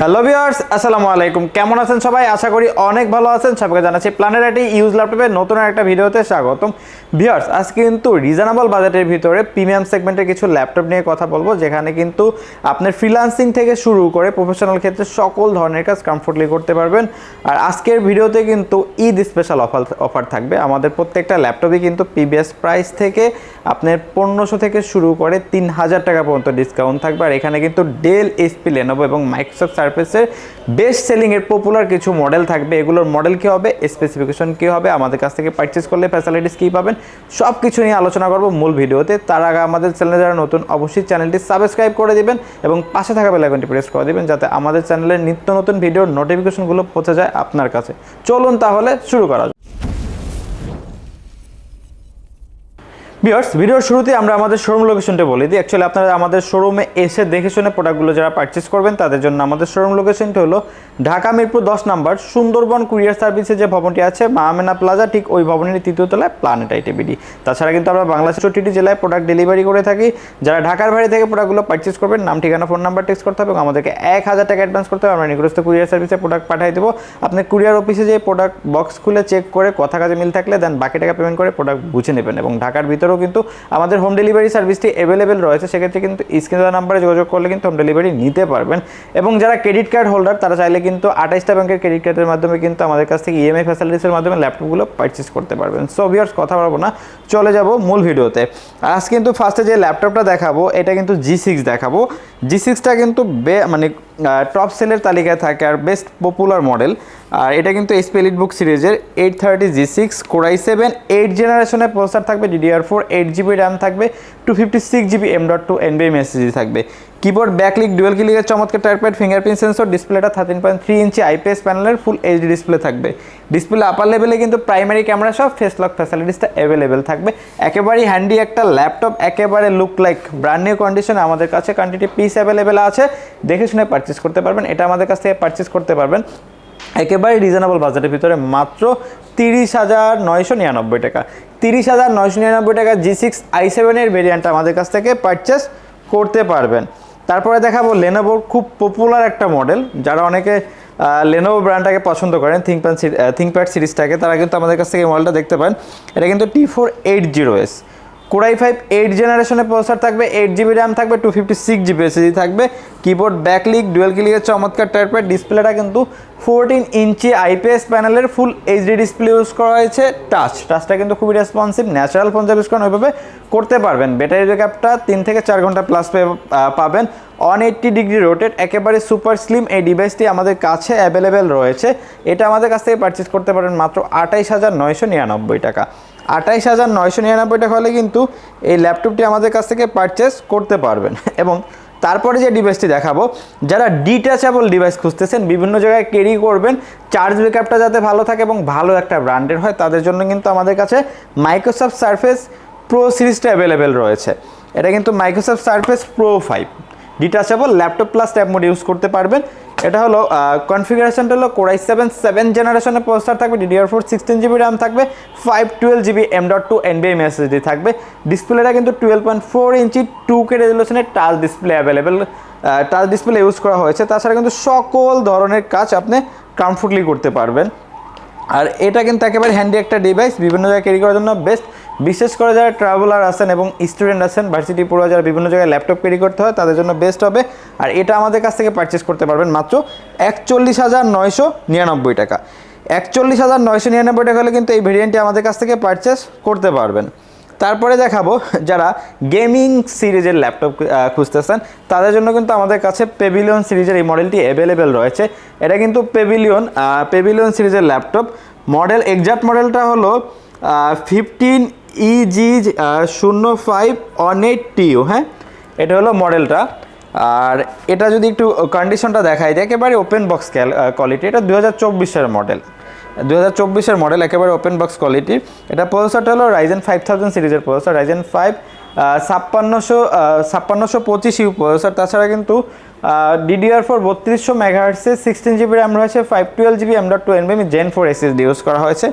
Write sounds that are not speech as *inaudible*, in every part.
Hello viewers আসসালামু আলাইকুম কেমন আছেন সবাই? আশা করি অনেক ভালো আছেন। সবাইকে জানাচ্ছি প্ল্যানেটারি ইউজ ল্যাপটপের নতুন একটা ভিডিওতে স্বাগতম। ভিউয়ার্স আজকে কিন্তু রিজনেবল বাজেটের ভিতরে প্রিমিয়াম সেগমেন্টের কিছু ল্যাপটপ নিয়ে কথা বলব, যেখানে কিন্তু আপনার ফ্রিল্যান্সিং থেকে শুরু করে প্রফেশনাল ক্ষেত্রে সকল ধরনের কাজ কমফোর্টলি করতে পারবেন। আর আজকের ভিডিওতে কিন্তু ঈদ স্পেশাল অফার অফার থাকবে। আমাদের প্রত্যেকটা ল্যাপটপই কিন্তু পিবিএস প্রাইস থেকে আপনার পনেরোশো থেকে শুরু করে তিন হাজার টাকা পর্যন্ত ডিসকাউন্ট থাকবে। আর এখানে কিন্তু ডেল এসপি লেনোভো এবং মাইক্রোসফট সার্ফেসের বেস্ট সেলিংয়ের পপুলার কিছু মডেল থাকবে। এগুলোর মডেল কী হবে? স্পেসিফিকেশন কী হবে? আমাদের কাছ থেকে পারচেস করলে ফ্যাসিলিটিস কী পাবেন? সব কিছু নিয়ে আলোচনা করব মূল ভিডিওতে। তার আগে আমাদের চ্যানেলে যারা নতুন, অবশ্যই চ্যানেলটি সাবস্ক্রাইব করে দেবেন এবং পাশে থাকা বেলাইকনটি প্রেস করে দেবেন যাতে আমাদের চ্যানেলের নিত্য নতুন ভিডিওর নোটিফিকেশনগুলো পৌঁছে যায় আপনার কাছে। চলুন তাহলে শুরু করা যাক। বিয়ার্স ভিডিওর শুরুতে আমরা আমাদের শোরুম লোকেশনটা বলে দিই। অ্যাকচুয়ালি আপনারা আমাদের শোরুমে এসে দেখে শুনে প্রোডাক্টগুলো যারা পারচেস করবেন, তাদের জন্য আমাদের শোরুম লোকেশনটা হলো ঢাকা মিরপুর দশ নাম্বার, সুন্দরবন কুরিয়ার সার্ভিসে যে ভবনটি আছে মাহমেনা প্লাজা, ঠিক ওই ভবনের তৃতীয় তলায় প্ল্যানেট আইটিবিডি তাছাড়া কিন্তু আমরা বাংলাদেশ চৌষট্টি জেলায় প্রোডাক্ট ডেলিভারি করে থাকি। যারা ঢাকার বাইরে থেকে প্রোডাক্টগুলো পারচেস করবেন, নাম, ঠিকানা ফোন নাম্বার টেক্সট করতে হবে এবং আমাদেরকে এক হাজার টাকা অ্যাডভান্স করতে হবে। আমরা নিকটস্থ কুরিয়ার সার্ভিসে প্রোডাক্ট পাঠিয়ে দেবো। আপনি কুরিয়ার অফিসে যে প্রোডাক্ট বক্স খুলে চেক করে, কথা কাজে মিল থাকলে দেন বাকি টাকা পেমেন্ট করে প্রোডাক্ট বুঝে নেবেন এবং ঢাকার ভিতরেও কিন্তু আমাদের হোম ডেলিভারি সার্ভিসটি অ্যাভেলেবেল রয়েছে, সেক্ষেত্রে কিন্তু স্ক্রিন নাম্বারে যোগাযোগ করলে কিন্তু হোম ডেলিভারি নিতে পারবেন। এবং যারা ক্রেডিট কার্ড হোল্ডার তারা চাইলে কিন্তু আঠাইশটা ব্যাংকের ক্রেডিট কার্ডের মাধ্যমে কিন্তু আমাদের কাছ থেকে ইএমআই ফ্যাসিলিটিসের মাধ্যমে ল্যাপটপগুলো পারচেস করতে পারবেন। সো ভিউয়ার্স কথা বলব না, চলে যাব মূল ভিডিওতে। আজ কিন্তু ফার্স্টে যে ল্যাপটপটা দেখাবো, এটা কিন্তু জি সিক্স দেখাবো। জি সিক্সটা কিন্তু মানে টপ সেলের তালিকায় থাকে আর বেস্ট পপুলার মডেল আর এটা কিন্তু এসপি বুক সিরিজের eight thirty G six core i seven eight জেনারেশনের প্রসার থাকবে DDR four eight GB RAM থাকবে two fifty six GB M dot two এনবিএম SSD থাকবে। কিবোর্ড ব্যাকলিক ডুয়েল ক্লিকের চমৎকার টাইপের ফিঙ্গারপ্রিন্ট সেন্সর, ডিসপ্লেটা thirteen point three inch IPS প্যানেলের full HD display থাকবে। ডিসপ্লে আপার লেভেলে কিন্তু প্রাইমারি ক্যামেরা সব ফেস লক ফ্যাসিলিটিসটা অ্যাভেলেবেল থাকবে। একেবারেই হ্যান্ডি একটা ল্যাপটপ একেবারে look like brand new condition আমাদের কাছে কোয়ান্টিটি পিস অ্যাভেলেবেল আছে। দেখে শুনে পারচেস করতে পারবেন, এটা আমাদের কাছ থেকে পারচেস করতে পারবেন। একেবারে রিজনেবল বাজেটের ভিতরে মাত্র তিরিশ হাজার নয়শো নিরানব্বই টাকা। তিরিশ হাজার নয়শো নিরানব্বই টাকা জি সিক্স আই সেভেনের ভেরিয়েন্টটা আমাদের কাছ থেকে পারচেস করতে পারবেন। তারপরে দেখাবো লেনোভোর খুব পপুলার একটা মডেল যারা অনেকে লেনোভো ব্র্যান্ডটাকে পছন্দ করেন থিঙ্কপ্যান থিঙ্কপ্যাড সিরিজটাকে তারা কিন্তু আমাদের কাছ থেকে মডেলটা দেখতে পান এটা কিন্তু T four eight zero S core i five eight জেনারেশনের প্রসেসর থাকবে এইট জিবি র্যাম থাকবে two fifty six GB SSD থাকবে কিবোর্ড ব্যাকলিক ডুয়েল ক্লিকের চমৎকার টাইপের ডিসপ্লেটা কিন্তু ফোরটিন ইঞ্চি আইপিএস প্যানেলের ফুল এইচডি ডিসপ্লে ইউজ করা হয়েছে টাচ টাচটা কিন্তু খুবই রেসপন্সিভ ন্যাচারাল ফোন ইউজ করেন ওইভাবে করতে পারবেন। ব্যাটারি ব্যাকআপটা তিন থেকে চার ঘণ্টা প্লাস পাবেন। ওয়ান এইট্টি ডিগ্রি রোটেট একেবারে সুপার স্লিম এই ডিভাইসটি আমাদের কাছে অ্যাভেলেবেল রয়েছে। এটা আমাদের কাছ থেকে পারচেস করতে পারেন মাত্র আঠাইশ হাজার নয়শো নিরানব্বই টাকা। আঠাইশ হাজার নয়শো নিরানব্বই টাকা হলে কিন্তু এই ল্যাপটপটি আমাদের কাছ থেকে পারচেস করতে পারবেন। এবং তারপরে যে ডিভাইসটি দেখাবো, যারা ডিট্যাচেবল ডিভাইস খুঁজতেছেন, বিভিন্ন জায়গায় ক্যারি করবেন চার্জ ব্যাকআপটা যাতে ভালো থাকে এবং ভালো একটা ব্র্যান্ডের হয়, তাদের জন্য কিন্তু আমাদের কাছে মাইক্রোসফট সার্ফেস প্রো সিরিজটা অ্যাভেলেবেল রয়েছে। এটা কিন্তু Microsoft surface pro five detachable laptop plus tab mode use করতে পারবেন। এটা হলো কনফিগারেশনটা হলো কোরাই সেভেন সেভেন জেনারেশনের প্রসেসর থাকবে DDR four sixteen GB RAM থাকবে five twelve GB M dot two এনবিএম SSD থাকবে। ডিসপ্লেটা কিন্তু twelve point four inch two K রেজলিউশনের touch display available touch display use করা হয়েছে। তাছাড়া কিন্তু সকল ধরনের কাজ আপনি কমফোর্টলি করতে পারবেন। আর এটা কিন্তু একেবারে হ্যান্ডি একটা ডিভাইস বিভিন্ন জায়গায় ক্যারি করার জন্য বেস্ট বিশেষ করে যারা ট্রাভেলার আছেন এবং স্টুডেন্ট আছেন ভার্সিটি পড়ুয়া, যারা বিভিন্ন জায়গায় ল্যাপটপ ক্যারি করতে হয়, তাদের জন্য বেস্ট হবে। আর এটা আমাদের কাছ থেকে পারচেস করতে পারবেন মাত্র একচল্লিশ হাজার নয়শো নিরানব্বই টাকা। একচল্লিশ হাজার নয়শো নিরানব্বই টাকা হলে কিন্তু এই ভেরিয়েন্টটি আমাদের কাছ থেকে পারচেস করতে পারবেন। তারপরে দেখাবো যারা গেমিং সিরিজের ল্যাপটপ খুঁজতেছেন, তাদের জন্য কিন্তু আমাদের কাছে পেভিলিয়ন সিরিজের এই মডেলটি অ্যাভেলেবেল রয়েছে। এটা কিন্তু পেভিলিয়ন পেভিলিয়ন সিরিজের ল্যাপটপ মডেল এক্সাক্ট মডেলটা হলো ফিফটিন ইজি শূন্য ফাইভ অন এইট টিউ হ্যাঁ? এটা হলো মডেলটা। আর এটা যদি একটু কন্ডিশনটা দেখাই যায় একেবারে ওপেন বক্স কোয়ালিটি এটা দু হাজার চব্বিশের মডেল দু হাজার চব্বিশের মডেল একেবারে ওপেন বক্স কোয়ালিটি এটা প্রসেসরটা হলো রাইজেন ফাইভ থাউজেন্ড সিরিজের প্রসেসর রাইজেন ফাইভ ছাপ্পান্নশো ছাপ্পান্নশো পঁচিশ ইউ প্রসেসর তাছাড়া কিন্তু ডিডিআর ফোর বত্রিশশো মেগাহার্সে সিক্সটিন জিবি র্যাম রয়েছে five twelve GB M dot two এনবিএম gen four SSD use করা হয়েছে।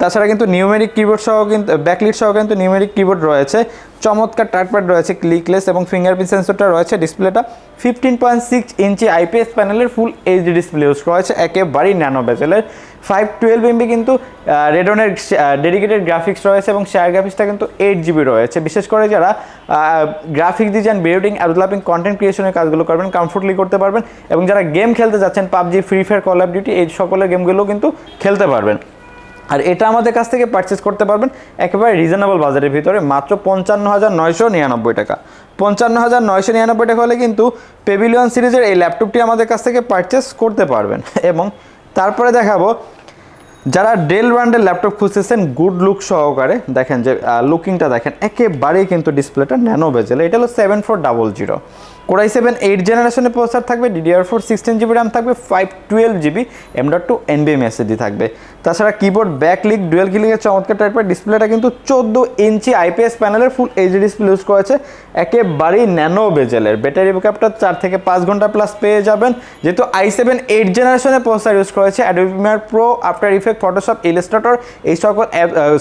তাছাড়া কিন্তু নিউমেরিক কিবোর্ড সহ কিন্তু ব্যাকলিট সহ কিন্তু নিউমেরিক কিবোর্ড রয়েছে। চমৎকার টাচপ্যাড রয়েছে ক্লিকলেস এবং ফিঙ্গারপ্রিন্ট সেন্সরটা রয়েছে ডিসপ্লেটা fifteen point six inch IPS প্যানেলের ফুল এইচডি ডিসপ্লে ইউজ রয়েছে, একেবারেই ন্যানো বেজেলের ফাইভ টুয়েলভ এমবি কিন্তু রেডনের ডেডিকেটেড গ্রাফিক্স রয়েছে এবং শেয়ার গ্রাফিক্সটা কিন্তু এইট জিবি রয়েছে। বিশেষ করে যারা graphics design building developing content ক্রিয়েশনের কাজগুলো করবেন কমফোর্টলি করতে পারবেন এবং যারা গেম খেলতে যাচ্ছেন, PUBG free fire call of duty এই সকলের গেমগুলো কিন্তু খেলতে পারবেন। আর এটা আমাদের কাছ থেকে পারচেস করতে পারবেন একেবারে রিজনেবল বাজারের ভিতরে, মাত্র পঞ্চান্ন হাজার নয়শো নিরানব্বই টাকা। পঞ্চান্ন হাজার নয়শো নিরানব্বই টাকা হলে কিন্তু পেভিলিয়ন সিরিজের এই ল্যাপটপটি আমাদের কাছ থেকে পারচেস করতে পারবেন। এবং তারপরে দেখাবো, যারা ডেল ব্র্যান্ডের ল্যাপটপ খুঁজতেছেন গুড লুক সহকারে, দেখেন যে লুকিংটা দেখেন, একেবারেই কিন্তু ডিসপ্লেটা ন্যানো বেজেল এটা হলো seven four double zero core i seven eight জেনারেশনের প্রসার থাকবে DDR four sixteen GB RAM থাকবে five twelve GB M dot two এনবিএম SSD থাকবে। তাছাড়া কিবোর্ড ব্যাক লিক ডুয়েল কিলিংয়ের চমৎকার টাইপের ডিসপ্লেটা কিন্তু চোদ্দ ইঞ্চি আইপিএস প্যানেলের ফুল এইচডি ডিসপ্লে ইউজ করেছে। একেবারেই ন্যানো বেজেলের ব্যাটারি ব্যাকআপটা চার থেকে পাঁচ ঘণ্টা প্লাস পেয়ে যাবেন। যেহেতু আই সেভেন এইট জেনারেশনের প্রসার ইউজ করেছে Adobe Premiere pro after effect Photoshop Illustrator এই সকল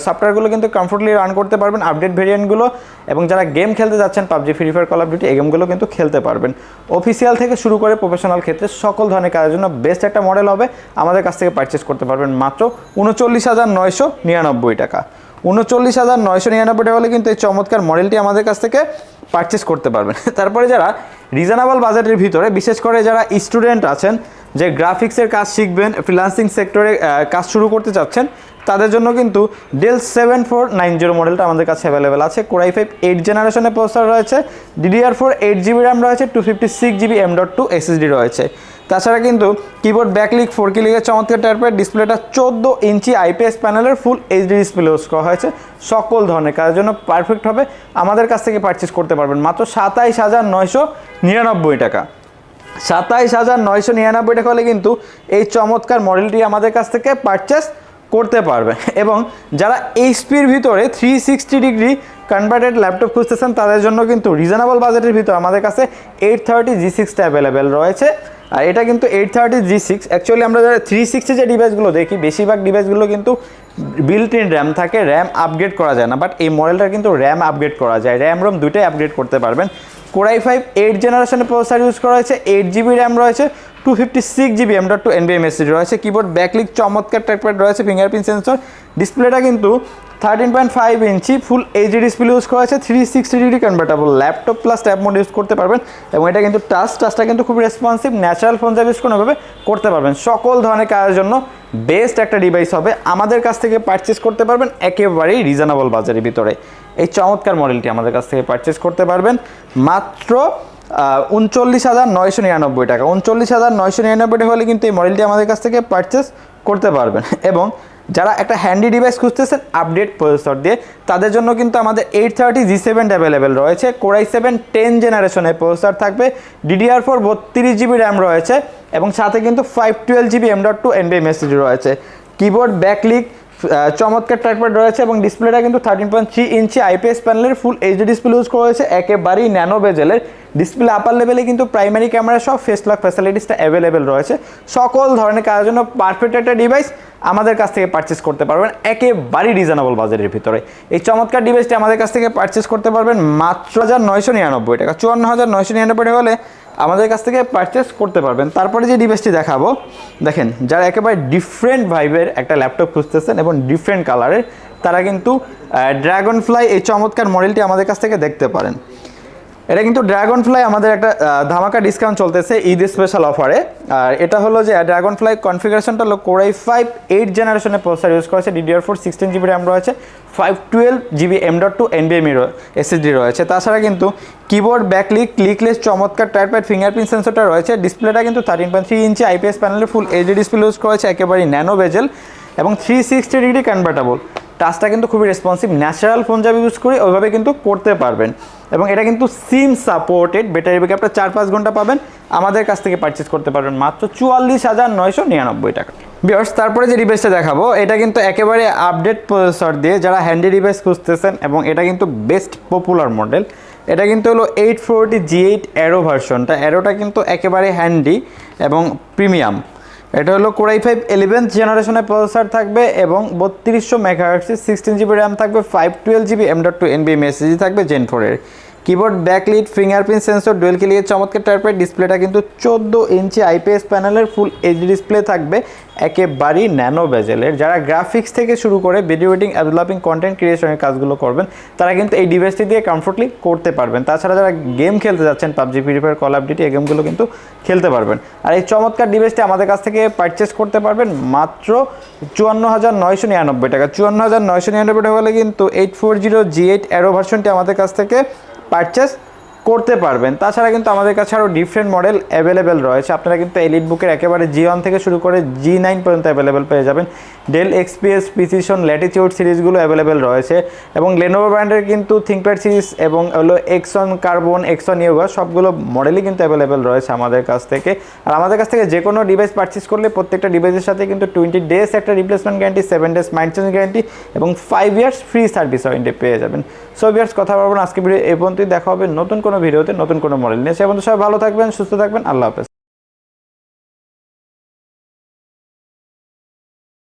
সফটওয়্যারগুলো কিন্তু কমফোর্টলি রান করতে পারবেন আপডেট ভেরিয়েন্টগুলো এবং যারা গেম খেলতে যাচ্ছেন PUBG free fire call of duty এই গেমগুলো কিন্তু খেলতে পারবেন। অফিসিয়াল থেকে শুরু করে প্রফেশনাল ক্ষেত্রে সকল ধরনের কাজের জন্য বেস্ট একটা মডেল হবে। আমাদের কাছ থেকে পারচেস করতে পারবেন মাত্র উনচল্লিশ হাজার নয়শো নিরানব্বই টাকা। উনচল্লিশ হাজার নয়শো নিরানব্বই টাকা হলে কিন্তু এই চমৎকার মডেলটি আমাদের কাছ থেকে পারচেস করতে পারবেন। *laughs* তারপরে যারা রিজনেবল বাজেটের ভিতরে, বিশেষ করে যারা স্টুডেন্ট আছেন, যে গ্রাফিক্সের কাজ শিখবেন ফ্রিলান্সিং সেক্টরে কাজ শুরু করতে চাচ্ছেন, তাদের জন্য কিন্তু Dell seven four nine zero মডেলটা আমাদের কাছে অ্যাভেলেবেল আছে। কোরাই ফাইভ এইট জেনারেশনের প্রসেসর রয়েছে। DDR four eight GB RAM রয়েছে। Two fifty six GB M dot two SSD রয়েছে। তাছাড়া কিন্তু কিবোর্ড ব্যাকলিক ফোর কিলিকের চমৎকার টাইপের ডিসপ্লেটা চোদ্দ ইঞ্চি আইপিএস প্যানেলের ফুল এইচডি ডিসপ্লে ইউজ করা হয়েছে। সকল ধরনের কাজের জন্য পারফেক্ট হবে। আমাদের কাছ থেকে পারচেস করতে পারবেন। মাত্র সাতাইশ হাজার নয়শো নিরানব্বই টাকা। সাতাইশ হাজার নয়শো নিরানব্বই টাকা হলে কিন্তু এই চমৎকার মডেলটি আমাদের কাছ থেকে পারচেস করতে পারবে। এবং যারা এইচপির ভিতরে three sixty degree converted laptop খুঁজতেছেন, তাদের জন্য কিন্তু রিজনেবল বাজেটের ভিতরে আমাদের কাছে এইট থার্টি জি সিক্সটা অ্যাভেলেবেল রয়েছে। আর এটা কিন্তু eight thirty G six actually আমরা যারা থ্রি সিক্সটি যে ডিভাইসগুলো দেখি, বেশিরভাগ ডিভাইসগুলো কিন্তু বিল্ট ইন র্যাম থাকে র্যাম আপগ্রেড করা যায় না বাট এই মডেলটা কিন্তু র্যাম আপগ্রেড করা যায়। র্যাম রোম দুটোই আপগ্রেড করতে পারবেন। কোরাই ফাইভ এইট জেনারেশনের প্রসেসার ইউজ করা হয়েছে এইট জিবি র্যাম রয়েছে two fifty six GB M dot two এনবিএম SD রয়েছে কিবোর্ড ব্যাকলিক চমৎকার টাইপের রয়েছে ফিঙ্গারপ্রিন্ট সেন্সর ডিসপ্লেটা কিন্তু thirteen point five inch full HD display use করা হয়েছে three sixty degree convertible laptop plus tab mode use করতে পারবেন এবং এটা কিন্তু টাচ টাচটা কিন্তু খুব রেসপন্সিভ ন্যাচারাল ফোন ইউজ কোনোভাবে করতে পারবেন। সকল ধরনের কাজের জন্য বেস্ট একটা ডিভাইস হবে, আমাদের কাছ থেকে পারচেস করতে পারবেন, একেবারেই রিজনেবল বাজারের ভিতরে। এই চমৎকার মডেলটি আমাদের কাছ থেকে পারচেস করতে পারবেন, মাত্র উনচল্লিশ হাজার নয়শো নিরানব্বই টাকা। উনচল্লিশ হাজার নয়শো নিরানব্বই টাকা হলে কিন্তু এই মডেলটি আমাদের কাছ থেকে পারচেস করতে পারবেন। *laughs* এবং যারা একটা হ্যান্ডি ডিভাইস খুঁজতেছেন আপডেট প্রসেসর দিয়ে, তাদের জন্য কিন্তু আমাদের eight thirty G seven available রয়েছে। কোরাই সেভেন টেন জেনারেশনের প্রসেসর থাকবে ডিডিআর ফোর বত্রিশ জিবি র্যাম রয়েছে, এবং সাথে কিন্তু five twelve GB M dot two এনবিএম SD রয়েছে। কিবোর্ড ব্যাকলিক চমৎকার ট্র্যাকপ্যাড রয়েছে, এবং ডিসপ্লেটা কিন্তু thirteen point three inch IPS প্যানেলের ফুল এইচডি ডিসপ্লে ইউজ করা হয়েছে, একেবারেই ন্যানো বেজেলের ডিসপ্লে আপার লেভেলে কিন্তু প্রাইমারি ক্যামেরা সব ফেস লক ফ্যাসিলিটিসটা অ্যাভেলেবেল রয়েছে। সকল ধরনের কাজের জন্য পারফেক্ট একটা ডিভাইস আমাদের কাছ থেকে পারচেস করতে পারবেন। একেবারেই রিজনেবল বাজারের ভিতরে। এই চমৎকার ডিভাইসটি আমাদের কাছ থেকে পারচেস করতে পারবেন মাত্র হাজার নয়শো নিরানব্বই টাকা। চুয়ান্ন হাজার নয়শো নিরানব্বই টাকা হলে আমাদের কাছ থেকে পারচেস করতে পারবেন। তারপরে যে ডিভাইসটি দেখাবো, দেখেন, যারা একেবারে ডিফারেন্ট ভাইবের একটা ল্যাপটপ খুঁজতেছেন এবং ডিফারেন্ট কালারের তারা কিন্তু ড্রাগন ফ্লাই এই চমৎকার মডেলটি আমাদের কাছ থেকে দেখতে পারেন। এটা কিন্তু ড্রাগন ফ্লাই আমাদের একটা ধামাকা ডিসকাউন্ট চলতেছে ঈদ স্পেশাল অফারে আর এটা হলো যে ড্রাগন ফ্লাই কনফিগারেশনটা হলো কোরাই ফাইভ এইট জেনারেশনের প্রসেসর ইউজ করেছে DDR four sixteen GB RAM রয়েছে five twelve GB M dot two এনবিএমই SSD রয়েছে। তাছাড়া কিন্তু কিবোর্ড ব্যাকলিক ক্লিকলেস চমৎকার টাইপের ফিঙ্গারপ্রিন্ট সেন্সরটা রয়েছে ডিসপ্লেটা কিন্তু thirteen point three inch IPS প্যানেলের ফুল এইচডি ডিসপ্লে ইউজ করেছে, একেবারেই ন্যানো বেজেল এবং থ্রি সিক্সটি ডিগ্রি কনভার্টেবল টাচটা কিন্তু খুবই রেসপন্সিভ ন্যাচারাল ফোন যাবে ইউজ করি ওইভাবে কিন্তু করতে পারবেন। এবং এটা কিন্তু সিম সাপোর্টেড ব্যাটারি ব্যাকআপটা চার পাঁচ ঘণ্টা পাবেন। আমাদের কাছ থেকে পারচেস করতে পারবেন মাত্র চুয়াল্লিশ হাজার নয়শো নিরানব্বই টাকা। বিয়ার্স তারপরে যে ডিভাইসটা দেখাবো, এটা কিন্তু একেবারে আপডেট প্রসেসর দিয়ে যারা হ্যান্ডি ডিভাইস খুঁজতেছেন এবং এটা কিন্তু বেস্ট পপুলার মডেল এটা কিন্তু হলো eight forty G eight aero ভার্সনটা অ্যারোটা কিন্তু একেবারে হ্যান্ডি এবং প্রিমিয়াম এটা হলো কোরাই ফাইভ ইলেভেন্থ জেনারেশনের প্রসেসার থাকবে এবং বত্রিশশো মেগাহার্টসের সিক্সটিন জিবি র্যাম থাকবে five twelve GB M dot two NVMe মেসেজি থাকবে জেন ফোরের keyboard, backlit, fingerprint, sensor, dual ক্লিকের চমৎকার টাইপের ডিসপ্লেটা কিন্তু চোদ্দ ইঞ্চি আইপিএস প্যানেলের ফুল এইচডি ডিসপ্লে থাকবে, একেবারেই ন্যানো বেজেলের। যারা গ্রাফিক্স থেকে শুরু করে ভিডিও এডিটিং ডেভেলপিং কন্টেন্ট ক্রিয়েশনের কাজগুলো করবেন, তারা কিন্তু এই ডিভাইসটি দিয়ে কমফোর্টলি করতে পারবেন। তাছাড়া যারা গেম খেলতে যাচ্ছেন, পাবজি ফ্রি ফায়ার কল আপডিটি এই গেমগুলো কিন্তু খেলতে পারবেন। আর এই চমৎকার ডিভাইসটি আমাদের কাছ থেকে পারচেস করতে পারবেন মাত্র চুয়ান্ন হাজার নয়শো নিরানব্বই টাকা। চুয়ান্ন হাজার নয়শো নিরানব্বই টাকা হলে কিন্তু eight four zero G eight aero ভার্সনটি আমাদের কাছ থেকে পারচেস করতে পারবেন। তাছাড়া কিন্তু আমাদের কাছে আরও ডিফারেন্ট মডেল অ্যাভেলেবেল রয়েছে। আপনারা কিন্তু এলিট বুকের একেবারে জি ওয়ান থেকে শুরু করে জি নাইন পর্যন্ত অ্যাভেলেবেল পেয়ে যাবেন। ডেল এক্সপিএস প্রিসিশন ল্যাটিটিউড সিরিজগুলো অ্যাভেলেবেল রয়েছে। এবং লেনোভো ব্র্যান্ডের কিন্তু থিঙ্কপ্যাড সিরিজ এবং হলো এক্সন কার্বন এক্সন ইয়োগা সবগুলো মডেলই কিন্তু অ্যাভেলেবেল রয়েছে আমাদের কাছ থেকে। আর আমাদের কাছ থেকে যে কোনো ডিভাইস পারচেস করলে প্রত্যেকটা ডিভাইসের সাথে কিন্তু টোয়েন্টি ডেজ একটা replacement guarantee seven days mind change guarantee এবং five years free service warranty পেয়ে যাবেন। সো কথা বলব আজকে ভিডিও এই পর্যন্তই। দেখা হবে নতুন কোনো ভিডিওতে, নতুন কোনো মডেল নিয়ে। সে বন্ধু সবাই ভালো থাকবেন, সুস্থ থাকবেন। আল্লাহ হাফেজ।